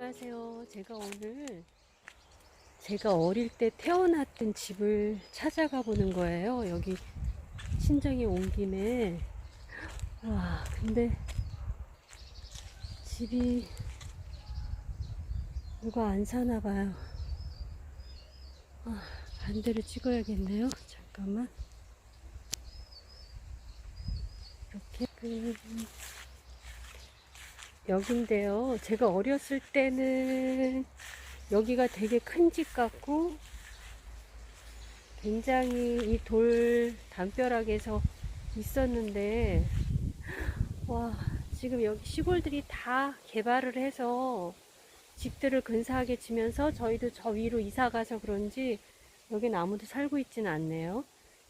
안녕하세요. 제가 오늘 제가 어릴 때 태어났던 집을 찾아가 보는 거예요. 여기 친정에 온 김에. 와, 근데 집이 누가 안 사나 봐요. 아, 반대로 찍어야겠네요. 잠깐만. 이렇게 그 여긴데요. 제가 어렸을 때는 여기가 되게 큰 집 같고 굉장히 이 돌 담벼락에서 있었는데 와 지금 여기 시골들이 다 개발을 해서 집들을 근사하게 지면서 저희도 저 위로 이사 가서 그런지 여긴 아무도 살고 있지는 않네요.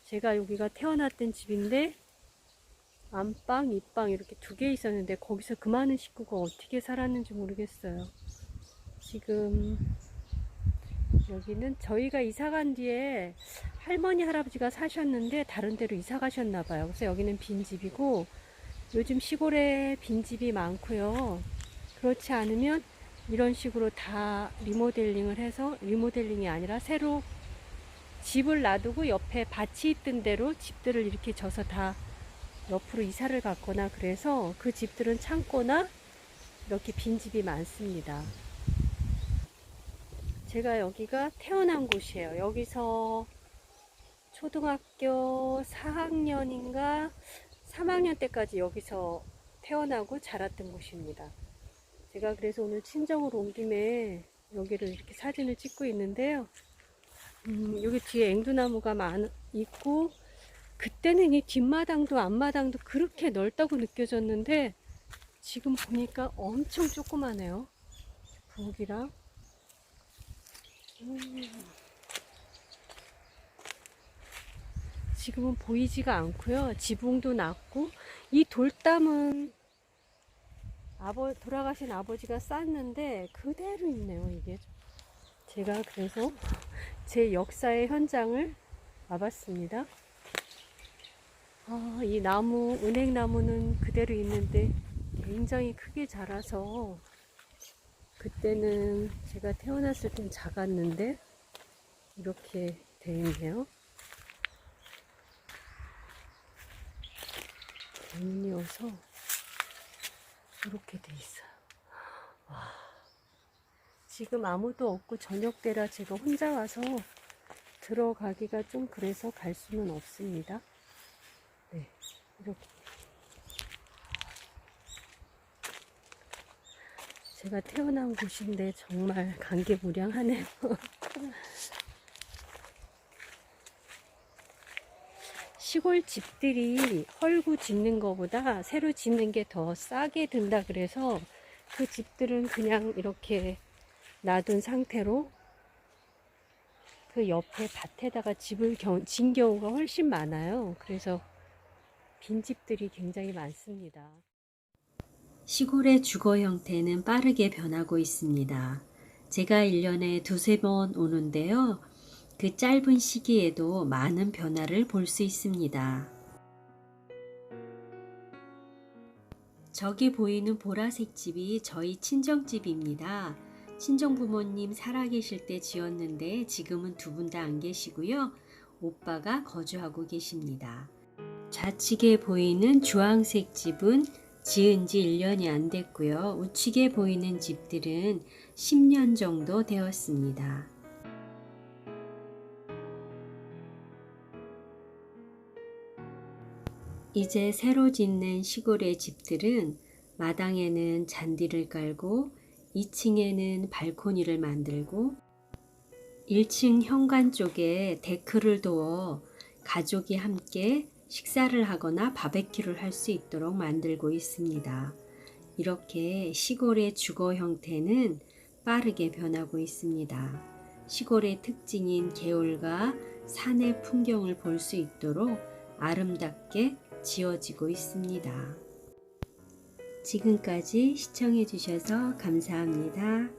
제가 여기가 태어났던 집인데 안방, 입방 이렇게 두 개 있었는데 거기서 그 많은 식구가 어떻게 살았는지 모르겠어요. 지금 여기는 저희가 이사 간 뒤에 할머니, 할아버지가 사셨는데 다른 데로 이사 가셨나 봐요. 그래서 여기는 빈집이고 요즘 시골에 빈집이 많고요. 그렇지 않으면 이런 식으로 다 리모델링을 해서 리모델링이 아니라 새로 집을 놔두고 옆에 밭이 있던 대로 집들을 이렇게 져서 다 옆으로 이사를 갔거나 그래서 그 집들은 창고나 이렇게 빈 집이 많습니다. 제가 여기가 태어난 곳이에요. 여기서 초등학교 4학년인가 3학년 때까지 여기서 태어나고 자랐던 곳입니다. 제가 그래서 오늘 친정으로 온 김에 여기를 이렇게 사진을 찍고 있는데요. 음, 여기 뒤에 앵두나무가 많, 있고 그때는 이 뒷마당도 앞마당도 그렇게 넓다고 느껴졌는데 지금 보니까 엄청 조그마네요. 부엌이랑. 음. 지금은 보이지가 않고요. 지붕도 낮고 이 돌담은 아버 돌아가신 아버지가 쌌는데 그대로 있네요. 이게 제가 그래서 제 역사의 현장을 와봤습니다. 아, 이 나무, 은행나무는 그대로 있는데 굉장히 크게 자라서 그때는 제가 태어났을 땐 작았는데 이렇게 돼 있네요. 대문이어서 이렇게 돼 있어요. 와, 지금 아무도 없고 저녁 때라 제가 혼자 와서 들어가기가 좀 그래서 갈 수는 없습니다. 네, 이렇게. 제가 태어난 곳인데 정말 감개무량하네요. 시골 집들이 헐고 짓는 것보다 새로 짓는 게 더 싸게 든다 그래서 그 집들은 그냥 이렇게 놔둔 상태로 그 옆에 밭에다가 집을 겨, 진 경우가 훨씬 많아요. 그래서 빈집들이 굉장히 많습니다. 시골의 주거 형태는 빠르게 변하고 있습니다. 제가 1년에 두세 번 오는데요. 그 짧은 시기에도 많은 변화를 볼 수 있습니다. 저기 보이는 보라색 집이 저희 친정집입니다. 친정 부모님 살아계실 때 지었는데 지금은 두 분 다 안 계시고요. 오빠가 거주하고 계십니다. 좌측에 보이는 주황색 집은 지은 지 1년이 안 됐고요. 우측에 보이는 집들은 10년 정도 되었습니다. 이제 새로 짓는 시골의 집들은 마당에는 잔디를 깔고 2층에는 발코니를 만들고 1층 현관 쪽에 데크를 두어 가족이 함께 식사를 하거나 바베큐를 할 수 있도록 만들고 있습니다. 이렇게 시골의 주거 형태는 빠르게 변하고 있습니다. 시골의 특징인 개울과 산의 풍경을 볼 수 있도록 아름답게 지어지고 있습니다. 지금까지 시청해 주셔서 감사합니다.